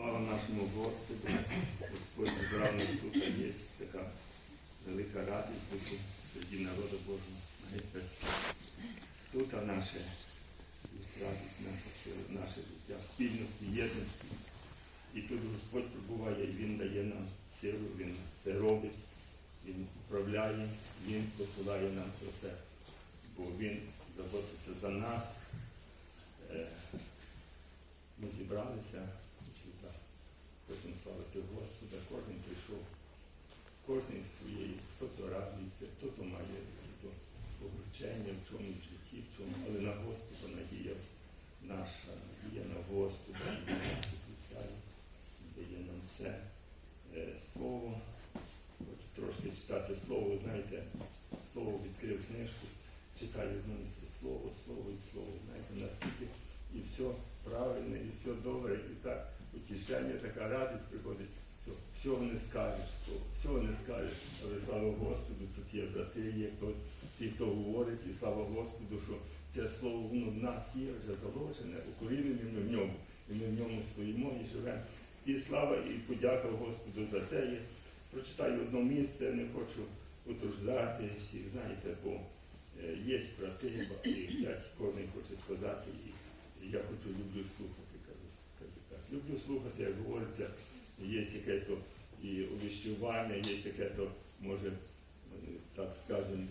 Слава нашому Господу. Господь зібрав нас тут, є така велика радість бути серед народу Божого. Тут а наше є радість, наша сила, наше життя, спільності, єдності. І тут Господь прибуває, і Він дає нам силу, Він це робить, Він управляє, Він посилає нам про це, бо Він заботиться за нас. Е, Ми зібралися, хочемо славити Господа, кожен прийшов, кожен своєї, хто то радується, хто то має хто облегчення в чомусь в житті, в чому, але на Господа надія наша, надія на Господа, дає нам все. Е, Слово, хочу трошки читати слово, знаєте, слово відкрив книжку, читаю мене це слово, слово і слово, знаєте, наскільки і все правильне, і все добре, і так утішення, така радість приходить. Всього не скажеш, всього не скажеш, але слава Господу, тут є брати, є хтось, ті, хто говорить, і слава Господу, що це слово воно в нас є вже заложене, укорінені ми в ньому, і ми в ньому стоїмо і живемо. І слава, і подяка Господу за це є. Прочитаю одне місце, не хочу утруждати всіх, знаєте, бо е, є брати, і кожен хоче сказати, і я хочу люблю слухати, кажу так. Люблю слухати, як говориться, є яке то і увіщування, є яке то, може, е, так скажемо,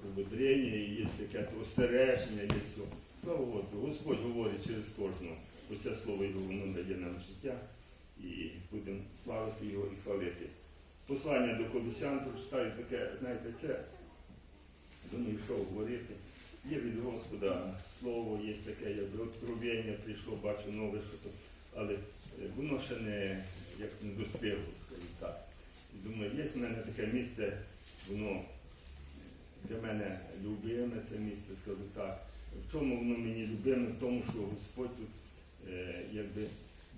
пробудрення, є яке то остереження, є все. Слава Господу, Господь говорить через кожного. Оце слово його воно дає нам життя і будемо славити його і хвалити. Послання до Колосян прочитаю таке, знаєте, це до них йшов говорити. Є від Господа слово, є таке, як откровення прийшло, бачу нове, що то, але е, воно ще не як не достигло, скажімо так. Думаю, є в мене таке місце, воно для мене любиме це місце, скажу так. В чому воно мені любиме? В тому, що Господь тут е, якби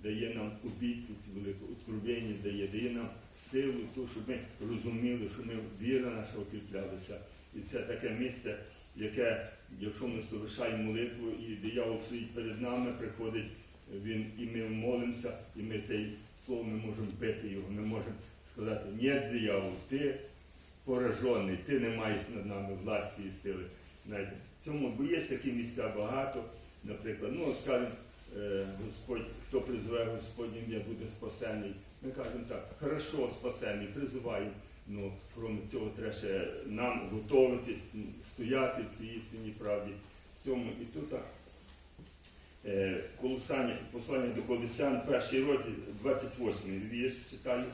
дає нам обітність велику, откровення дає, дає нам силу, ту, щоб ми розуміли, що ми віра наша укріплялася. І це таке місце, яке, якщо ми совершаємо молитву, і диявол стоїть перед нами, приходить він, і ми молимося, і ми цей слово ми можемо бити його, ми можемо сказати, ні, диявол, ти поражений, ти не маєш над нами власті і сили. Знаєте, в цьому, бо є такі місця багато, наприклад, ну, скажімо, е, Господь, хто призиває Господнє ім'я, буде спасений. Ми кажемо так, хорошо спасений, призиваємо. Ну, крім цього, треба ще нам готуватись, стояти в цій істинній правді. В цьому і тут е, колосання, послання до Колосян, перший розділ, 28 вірш читаю.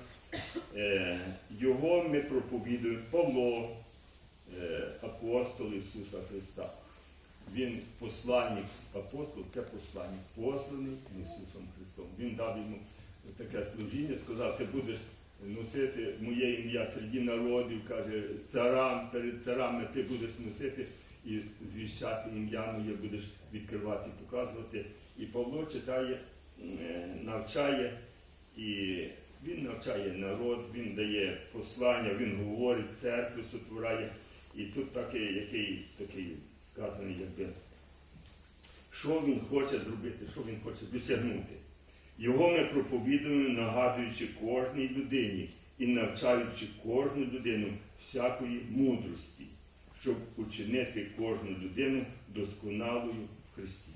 Е, його ми проповідуємо Павло, е, апостол Ісуса Христа. Він посланник, апостол це посланник, посланий Ісусом Христом. Він дав йому таке служіння, сказав, ти будеш носити моє ім'я серед народів, каже, царам, перед царами ти будеш носити і звіщати ім'я моє, будеш відкривати, показувати. І Павло читає, е, навчає, і він навчає народ, він дає послання, він говорить, церкву сотворяє. І тут такий, який такий сказаний, якби, що він хоче зробити, що він хоче досягнути. Його ми проповідуємо, нагадуючи кожній людині і навчаючи кожну людину всякої мудрості, щоб учинити кожну людину досконалою в Христі.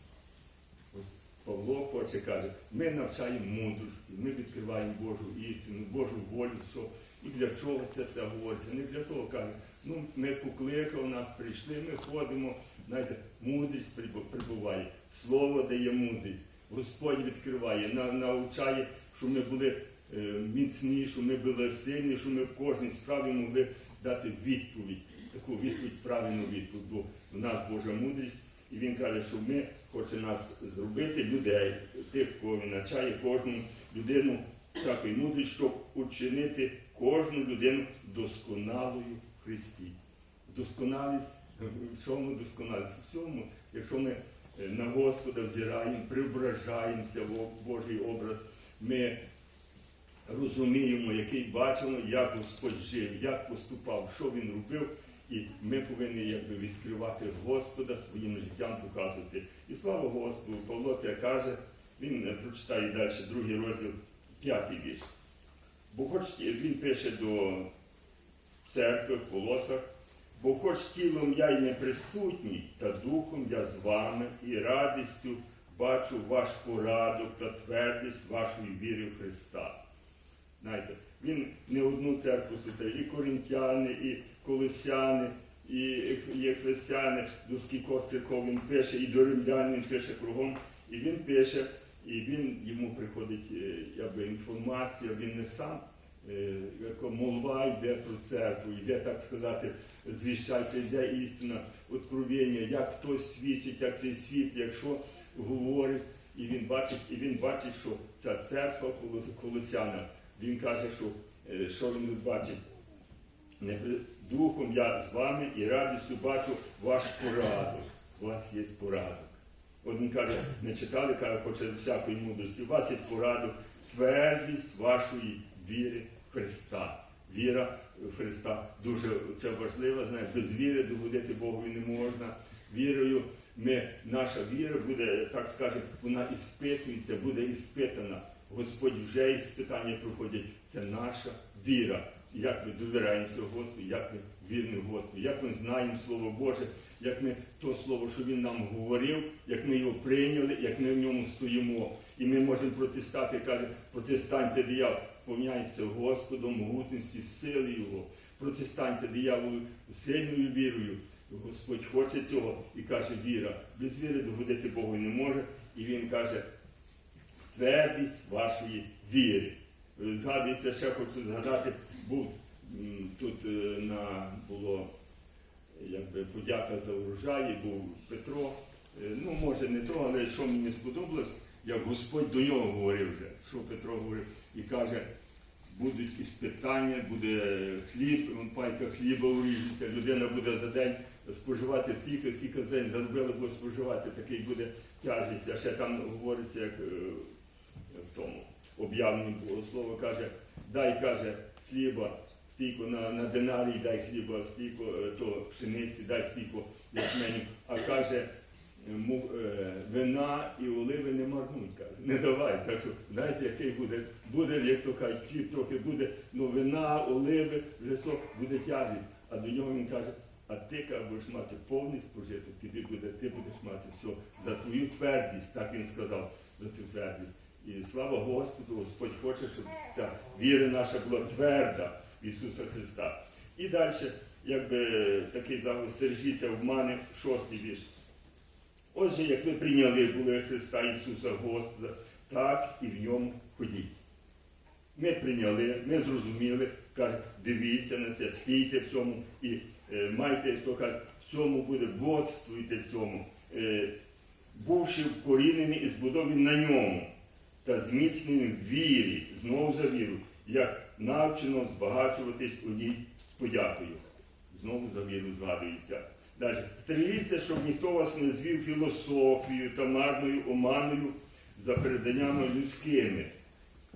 Ось Павло хоче каже, ми навчаємо мудрості, ми відкриваємо Божу істину, Божу волю, що і для чого це все говориться. Не для того каже, ну ми покликав нас, прийшли, ми ходимо, знаєте, мудрість прибуває, слово дає мудрість. Господь відкриває, на- навчає, щоб ми були е, міцні, щоб ми були сильні, щоб ми в кожній справі могли дати відповідь, таку відповідь, правильну відповідь, бо в нас Божа мудрість, і він каже, що ми хоче нас зробити людей, тих, кого він навчає, кожну людину всякої мудрість, щоб учинити кожну людину досконалою в Христі. Досконалість, в чому досконалість? В всьому, якщо ми на Господа взираємо, преображаємося в Божий образ, ми розуміємо, який бачимо, як Господь жив, як поступав, що він робив, і ми повинні якби відкривати Господа своїм життям показувати. І слава Господу, Павло це каже, він е, прочитає далі другий розділ п'ятий вірш. Бо хоч він пише до церкви в полосах, бо хоч тілом я й не присутній, та духом я з вами і радістю бачу ваш порадок та твердість вашої віри в Христа. Знаєте, він не одну церкву святив, і коринтяни, і колосяни, і ефесяни, до скількох церков він пише, і до римлян він пише кругом. І він пише, і він йому приходить е, якби, інформація, він не сам. е, Як молва йде про церкву, йде, так сказати, звіщається, йде істина, откровення, як хтось свідчить, як цей світ, якщо говорить, і він бачить, і він бачить, що ця церква колосяна, він каже, що, е, що він бачить. Духом я з вами і радістю бачу ваш порадок. У вас є порадок. От він каже, не читали, каже, хоче всякої мудрості. У вас є порадок, твердість вашої віри в Христа. Віра в Христа дуже це важливо, знає, без віри догодити Богові не можна. Вірою ми, наша віра буде, так скажемо, вона іспитується, буде іспитана. Господь вже іспитання проходять. Це наша віра. Як ми довіряємося Господу, як ми вірні Господу, як ми знаємо Слово Боже, як ми то слово, що Він нам говорив, як ми його прийняли, як ми в ньому стоїмо. І ми можемо протистати, каже, протистаньте диявол, сповняється Господом, могутності, сили Його. Протистаньте дияволу сильною вірою. Господь хоче цього і каже, віра. Без віри догодити Богу не може. І Він каже, твердість вашої віри. Згадується, ще хочу згадати, був тут е, на було якби подяка за урожай, був Петро. Е, Ну, може, не то, але що мені сподобалось, як Господь до нього говорив вже, що Петро говорив, і каже, будуть іспитання, буде хліб, пайка хліба уріжеться, людина буде за день споживати стільки, скільки за день заробила, буде споживати, такий буде тяжість. А ще там говориться, як е, в тому об'явленні Богослова каже, дай каже хліба, стільки на, на динарій дай хліба, стільки е, то пшениці, дай стільки ячменю, а каже, вина і оливи не марнуть, каже, не давай. Так що, знаєте, який буде, буде, як то кажуть, хліб трохи буде, ну вина, оливи, вже все, буде тяжість. А до нього він каже, а ти каже, будеш мати повний спожиток, тобі буде, ти будеш мати все за твою твердість, так він сказав, за твою твердість. І слава Господу, Господь хоче, щоб ця віра наша була тверда в Ісуса Христа. І далі, якби такий загал, стережіться обмани, шостий вірш. Отже, як ви прийняли були Христа Ісуса Господа, так і в ньому ходіть. Ми прийняли, ми зрозуміли, каже, дивіться на це, стійте в цьому і е, майте, хто каже, в цьому буде, бодствуйте в цьому, е, бувши вкорінені і збудовані на ньому, та зміцнені в вірі, знову за віру, як навчено збагачуватись у ній з подякою. Знову за віру згадується. Далі. Стережіться, щоб ніхто вас не звів філософією та марною оманою за переданнями людськими,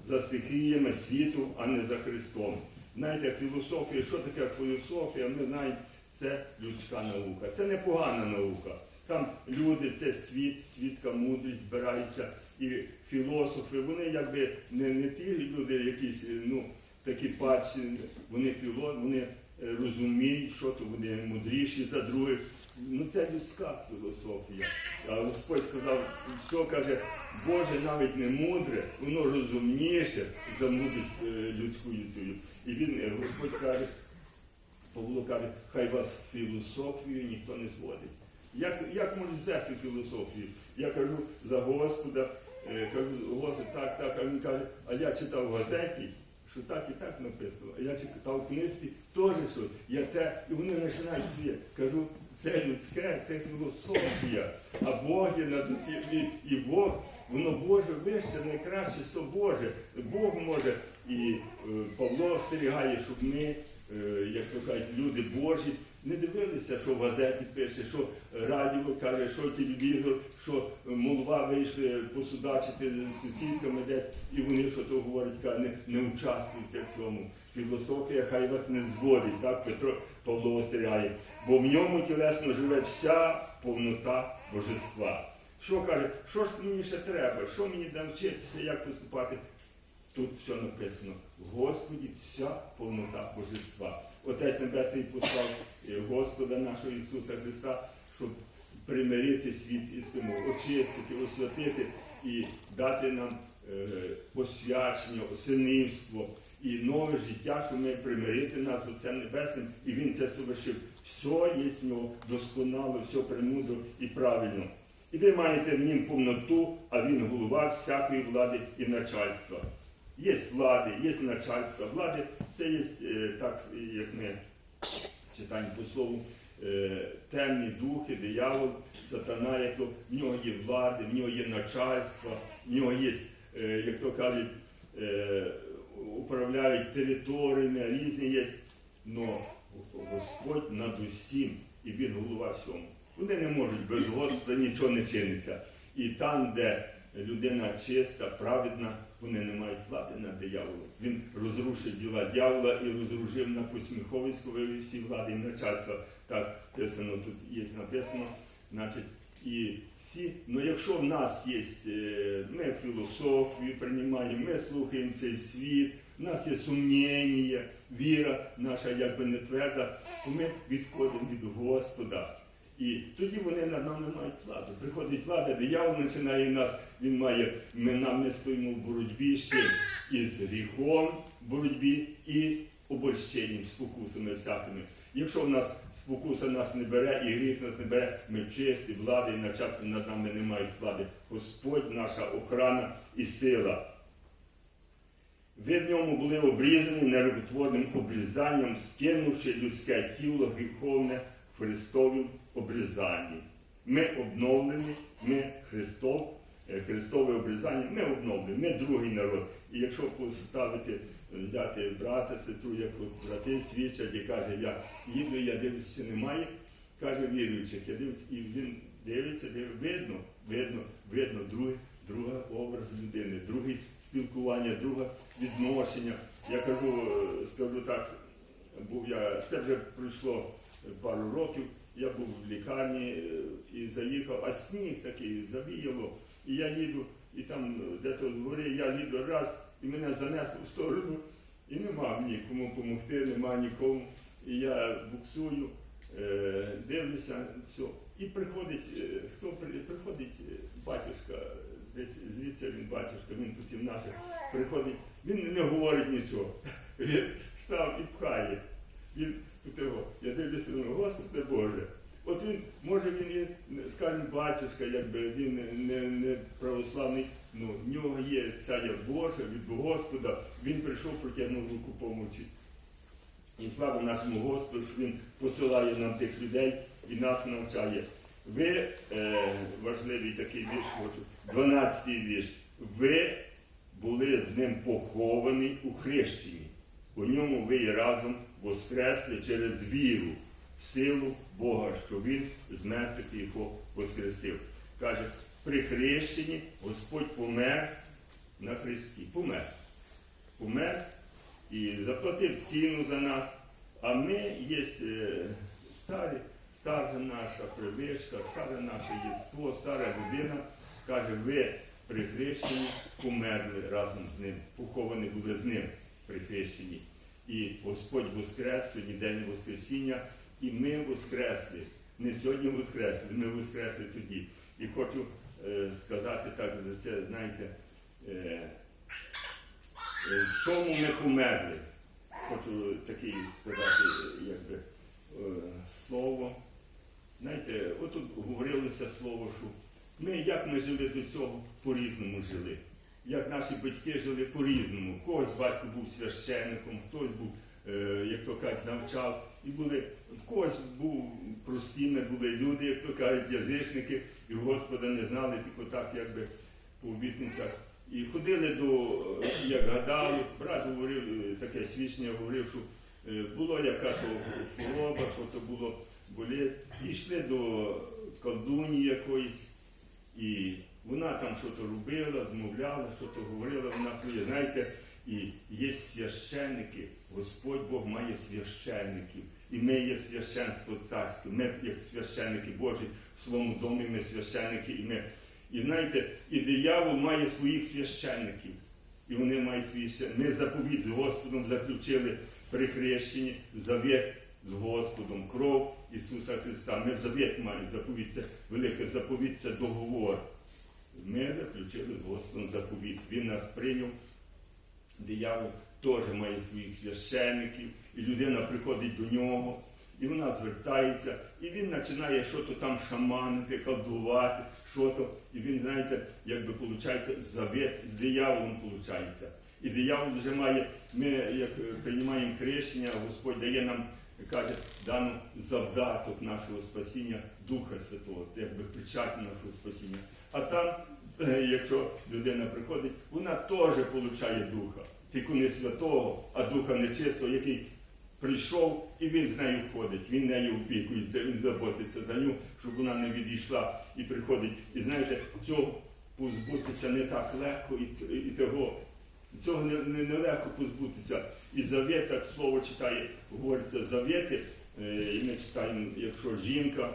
за стихіями світу, а не за Христом. Знаєте, філософія, що таке філософія? Ми знаємо, це людська наука. Це не погана наука. Там люди, це світ, світка мудрість збирається. І філософи, вони якби не, не ті люди, якісь ну, такі пачі, вони філо, вони розуміють, що то вони мудріші за других. Ну це людська філософія. А Господь сказав, що каже, Боже навіть не мудре, воно розумніше за мудрість е, людську цю. І він, е, Господь каже, Павло каже, хай вас філософію ніхто не зводить. Як, як можуть звести філософію? Я кажу за Господа, е, кажу, Господь, так, так, а він каже, а я читав в газеті, що так і так написано. А я читав в книжці, теж що я те, і вони починають світ. Кажу, це людське, це філософія, а Бог є над усім. І, Бог, воно Боже вище, найкраще, що Боже. Бог може. І е, Павло остерігає, щоб ми, як то кажуть, люди Божі, не дивилися, що в газеті пише, що радіо каже, що телевізор, що молва вийшли посудачити з сусідками десь, і вони що то говорять, каже, не, не участвуйте в цьому. Філософія хай вас не зводить, так Петро Павло остерігає. Бо в ньому тілесно живе вся повнота божества. Що каже, що ж мені ще треба? Що мені навчитися, як поступати? Тут все написано. В Господі вся повнота божества. Отець Небесний послав е, Господа нашого Ісуса Христа, щоб примирити світ із очистити, освятити і дати нам е, освячення, синівство і нове життя, щоб ми примирити нас з Отцем Небесним, і Він це совершив. Все є в нього досконало, все премудро і правильно. І ви маєте в нім повноту, а він голова всякої влади і начальства. Є влади, є начальство. Влади це є е, так, як ми читаємо по слову, е, темні духи, диявол, сатана, як то в нього є влади, в нього є начальство, в нього є, е, як то кажуть, управляють територіями, різні є. Но Господь над усім, і Він голова всьому. Вони не можуть без Господа нічого не чиниться. І там, де людина чиста, праведна, вони не мають влади над дияволом. Він розрушив діла дьявола і розрушив на посміховиську всі влади і начальства. Так писано, тут є написано, значить, і всі, ну якщо в нас є, е, ми філософію приймаємо, ми слухаємо цей світ, в нас є сумніння, віра наша якби не тверда, то ми відходимо від Господа. І тоді вони над нами мають владу. Приходить влада, диявол починає нас, він має, ми, нам стоїмо в боротьбі чим? Із гріхом боротьбі і обольщенням, спокусами всякими. Якщо в нас спокуса нас не бере і гріх нас не бере, ми чисті, влади і на начальство над нами не мають влади. Господь наша охрана і сила. Ви в ньому були обрізані нерукотворним обрізанням, скинувши людське тіло гріховне в Христовім обрізанні. Ми обновлені, ми Христов, е, Христове обрізання, ми обновлені, ми другий народ. І якщо поставити, взяти брата, сестру, як брати свідчать і каже, я їду, я дивлюсь, чи немає, каже віруючих, я дивлюсь, і він дивиться, дивиться, видно, видно, видно, другий, друга образ людини, друге спілкування, друге відношення. Я кажу, е, скажу так, був я, це вже пройшло пару років, я був в лікарні е, і заїхав, а сніг такий завіяло, і я їду, і там е, де-то згори, я їду раз, і мене занесло в сторону, і нема мені кому допомогти, нема нікому. І я буксую, е, дивлюся, все. І приходить, хто приходить батюшка, десь звідси він батюшка, він тут і в наших приходить, він не говорить нічого. Він став і пхає. Він я дивлюся, думаю, Господи Боже. От він, може він і, скажімо, батюшка, якби він не, не православний, ну в нього є ця Божа від Господа, він прийшов, протягнув руку помочі. І слава нашому Господу, що Він посилає нам тих людей і нас навчає. Ви, е, важливий такий вірш, хочу, 12-й вірш. Ви були з ним поховані у хрещенні. У ньому ви і разом воскресли через віру в силу Бога, що Він з мертвих його воскресив. Каже, при хрещенні Господь помер на Христі. Помер. Помер і заплатив ціну за нас. А ми є е, старі, стара наша привичка, старе наше єство, стара людина. Каже, ви при хрещенні померли разом з ним, поховані були з ним при хрещенні. І Господь воскрес, сьогодні день Воскресіння, і ми воскресли. Не сьогодні воскресли, ми воскресли тоді. І хочу е, сказати так, за це, знаєте, е, е, в чому ми померли. Хочу таке сказати, якби, е, слово. Знаєте, отут говорилося слово, що ми, як ми жили до цього, по-різному жили. Як наші батьки жили по-різному. Когось батько був священником, хтось був, е, як то кажуть, навчав. І були, в когось був простіми, були люди, як то кажуть, язичники, і Господа не знали, тільки так, якби по обітницях. І ходили до, як гадали, брат говорив, таке свідчення говорив, що е, була яка то хвороба, що то було болезнь. І йшли до колдуні якоїсь, і вона там щось робила, змовляла, щось говорила, вона своє, знаєте, і є священники, Господь Бог має священників. І ми є священство царське, ми як священники Божі, в своєму домі ми священники, і ми. І знаєте, і диявол має своїх священників. і вони мають свій ще. Ми заповіт з Господом заключили при хрещенні завіт з Господом, кров Ісуса Христа. Ми завіт маємо заповіт, це велике заповіт, це договор. Ми заключили з Господом заповіт. Він нас прийняв. Диявол теж має своїх священників, і людина приходить до нього, і вона звертається, і він починає щось там шаманити, колдувати, що то. І він, знаєте, якби виходить, завет з дияволом виходить. І диявол вже має, ми як приймаємо хрещення, Господь дає нам, каже, дану завдаток нашого спасіння Духа Святого, якби печать нашого спасіння. А там, е, якщо людина приходить, вона теж отримує Духа. Тільки не святого, а Духа нечистого, який прийшов і він з нею ходить, він нею опікується, він заботиться за ню, щоб вона не відійшла і приходить. І знаєте, цього позбутися не так легко і, і того. Цього не, не, легко позбутися. І завет, так слово читає, говориться завіти. Е, і ми читаємо, якщо жінка,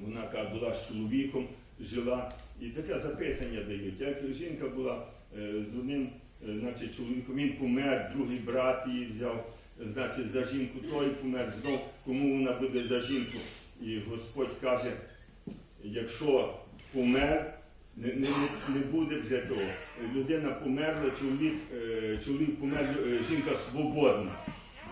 вона була з чоловіком, жила, і таке запитання дають. Як жінка була е, з одним е, значить, чоловіком, він помер, другий брат її взяв, значить, за жінку той помер, знов кому вона буде за жінку. І Господь каже, якщо помер, не, не, не- буде вже того. Людина померла, чоловік, е, чоловік помер, жінка свободна.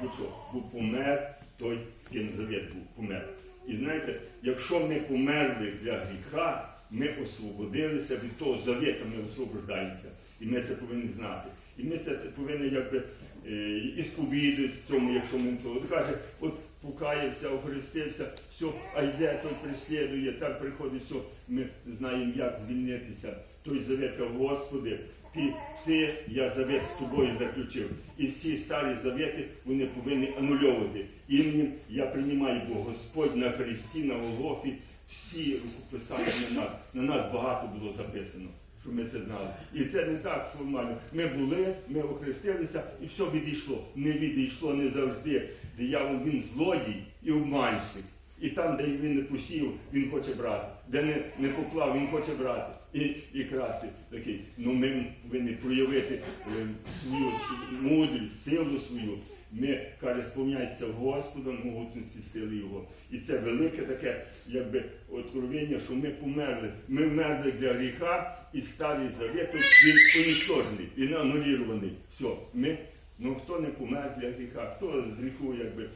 Ну що, бо помер той, з ким завет був, помер. І знаєте, якщо ми померли для гріха, ми освободилися від того завета, ми освобождаємося. І ми це повинні знати. І ми це повинні якби е, і сповідатися цьому, якщо ми того. От каже, от покаявся, охрестився, все, а йде, той преслідує, так приходить, все, ми знаємо, як звільнитися. Той каже, Господи, ти, ти, я завет з тобою заключив. І всі старі завети вони повинні анульовувати. Імені я приймаю, бо Господь на Христі, на Голгофі, всі рукописання на нас. На нас багато було записано, щоб ми це знали. І це не так формально. Ми були, ми охрестилися, і все відійшло. Не відійшло не завжди. Диявол він злодій і обманщик. І там, де він не посів, він хоче брати. Де не, не поклав, він хоче брати і, і красти. Такий. Ну ми повинні проявити е, свою мудрість, силу свою. Ми, каже, сповняється Господом могутності сили Його. І це велике таке, якби откровення, що ми померли. Ми вмерли для гріха, і старий завет він унічтожений, він анулірований. Все, ми, ну хто не помер для гріха, хто з гріху, якби е,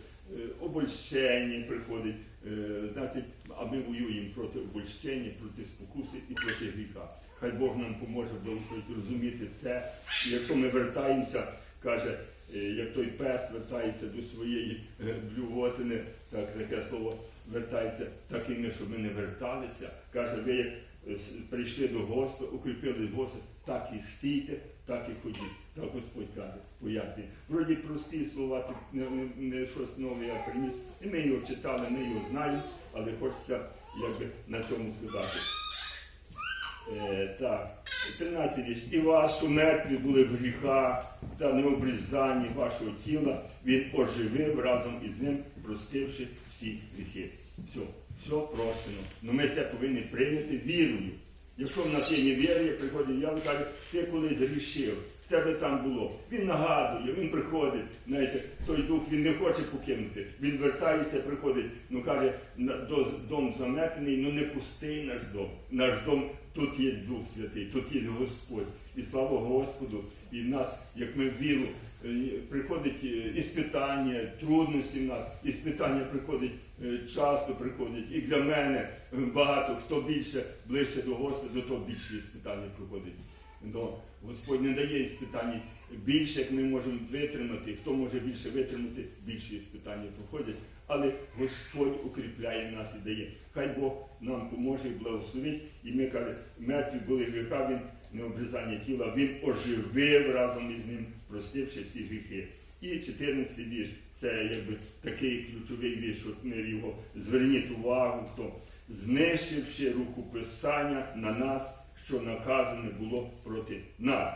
обольщення приходить, е, значить, а ми воюємо проти обольщення, проти спокуси і проти гріха. Хай Бог нам поможе розуміти це. І якщо ми вертаємося, каже, як той пес вертається до своєї е, блювотини, так таке слово вертається, так і ми, щоб ми не верталися. Каже, ви як е, прийшли до Господа, укріпили Господа, так і стійте, так і ходіть. Так Господь каже, пояснює. Вроді прості слова, тут не, не, не щось нове я приніс. І ми його читали, ми його знаємо, але хочеться якби на цьому сказати. Е, так, 13 вірш. І вас, що мертві були в гріхах та необрізанні вашого тіла, він оживив разом із ним, простивши всі гріхи. Все, все прощено. Ну ми це повинні прийняти вірою. Якщо в нас є невір'я, приходить я каже, ти колись грішив, в тебе там було. Він нагадує, він приходить, знаєте, той дух він не хоче покинути. Він вертається, приходить, ну каже, «На- дом заметений, ну не пустий наш дом. Наш дом тут є Дух Святий, тут є Господь. І слава Господу, і в нас, як ми в віру, е, приходить е, іспитання, трудності в нас, іспитання приходить е, часто приходять. І для мене багато, хто більше ближче до Господа, до того більше іспитання приходить. Но Господь не дає іспитань більше, як ми можемо витримати. Хто може більше витримати, більше іспитання проходять. Але Господь укріпляє нас і дає. Хай Бог нам поможе і благословить. І ми каже, мертві були гріха, він не обрізання тіла, він оживив разом із ним, простивши всі гріхи. І 14 вірш, це якби такий ключовий вірш, от ми його зверніть увагу, хто знищивши рукописання на нас, що наказане було проти нас.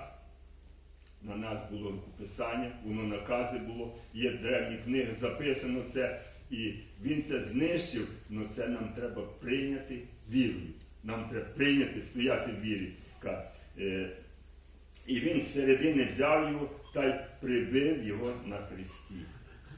На нас було рукописання, воно накази було, є в древніх книгах записано це, і він це знищив, але це нам треба прийняти вірою. Нам треба прийняти, стояти в вірі. Е, І він з середини взяв його та й прибив його на хресті.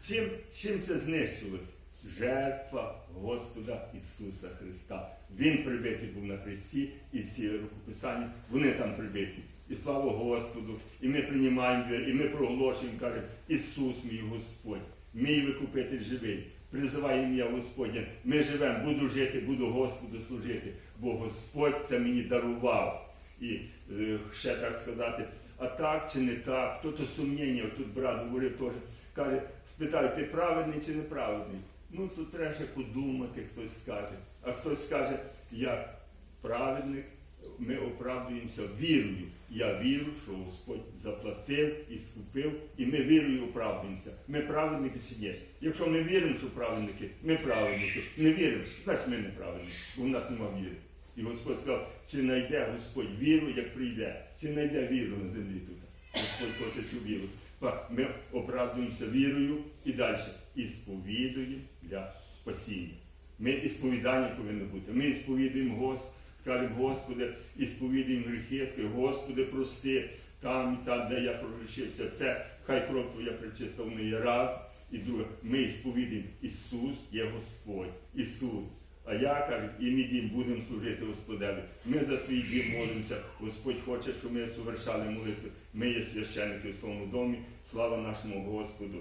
Чим, чим це знищилось? Жертва Господа Ісуса Христа. Він прибитий був на хресті, і ці рукописання, вони там прибиті. І слава Господу, і ми приймаємо віру, і ми проголошуємо, кажемо, Ісус мій Господь, мій викупитель живий. Призиває ім'я Господнє. Ми живемо, буду жити, буду Господу служити, бо Господь це мені дарував. І е, ще так сказати, а так чи не так, хто то сумніння, тут брат говорив теж, каже, спитаю, ти праведний чи неправедний? Ну тут треба ще подумати, хтось скаже. А хтось скаже, я праведник, ми оправдуємося вірою. Я вірю, що Господь заплатив і скупив, і ми вірою оправдуємося. Ми праведники чи ні? Якщо ми віримо, що праведники, ми праведники. Не віримо, значить ми не праведники, бо в нас немає віри. І Господь сказав, чи знайде Господь віру, як прийде, чи знайде віру на землі тут. Господь хоче цю віру. Ми оправдуємося вірою і далі. І сповідуємо для спасіння. Ми і сповідання повинно бути. Ми сповідуємо Господь, кажемо, Господи, і сповідуємо гріхи, скажемо, Господи, прости там там, де я прогрішився. Це хай кров Твоя причиста в неї раз. І друге, ми сповідуємо, Ісус є Господь. Ісус. А я кажу, і мій дім будемо служити Господеві. Ми за свій дім молимося. Господь хоче, щоб ми совершали молитву. Ми є священники в своєму домі. Слава нашому Господу.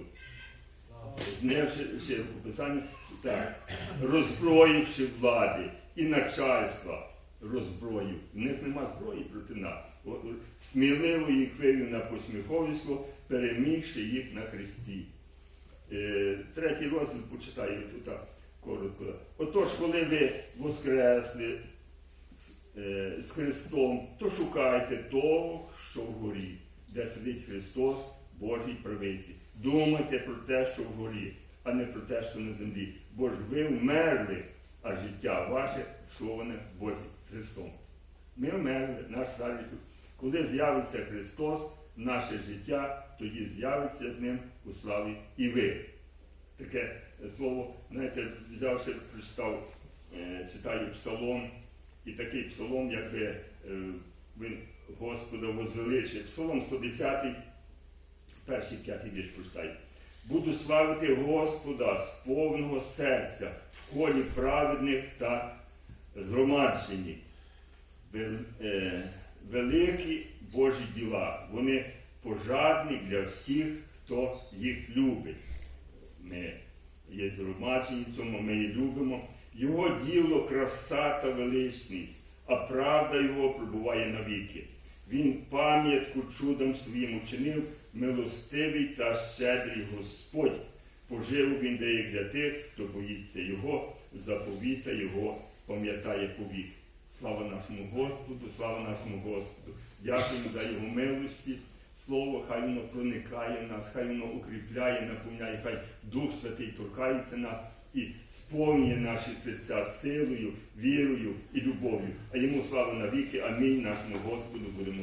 Зневши ще рукописання, так, роззброївши влади і начальства, роззброїв. В них нема зброї проти нас. Сміливо їх вивів на посміховисько, перемігши їх на хресті. Е, третій розділ почитаю тут коротко. Отож, коли ви воскресли е, з Христом, то шукайте того, що вгорі, де сидить Христос, Божій правиці. Думайте про те, що вгорі, а не про те, що на землі. Бо ж ви вмерли, а життя ваше сховане в Бозі Христом. Ми вмерли, наш старий. Коли з'явиться Христос, наше життя, тоді з'явиться з ним у славі і ви. Таке слово, знаєте, взявши, прочитав, е, читаю псалом, і такий псалом, якби е, він Господа возвеличив. Псалом 110, перший п'ятий вірш прочитаю. Буду славити Господа з повного серця в колі праведних та згромаджені. Е, Великі Божі діла. Вони пожадні для всіх, хто їх любить. Ми є згромаджені цьому, ми її любимо. Його діло краса та величність, а правда його пробуває навіки. Він пам'ятку чудом своїм учинив, милостивий та щедрий Господь. Пожив він деяк для тих, хто боїться Його, заповіта Його пам'ятає повік. Слава нашому Господу, слава нашому Господу. Дякуємо за Його милості. Слово, хай воно проникає в нас, хай воно укріпляє, наповняє, хай Дух Святий торкається нас і сповнює наші серця силою, вірою і любов'ю. А йому слава навіки. Амінь. Нашому Господу будемо.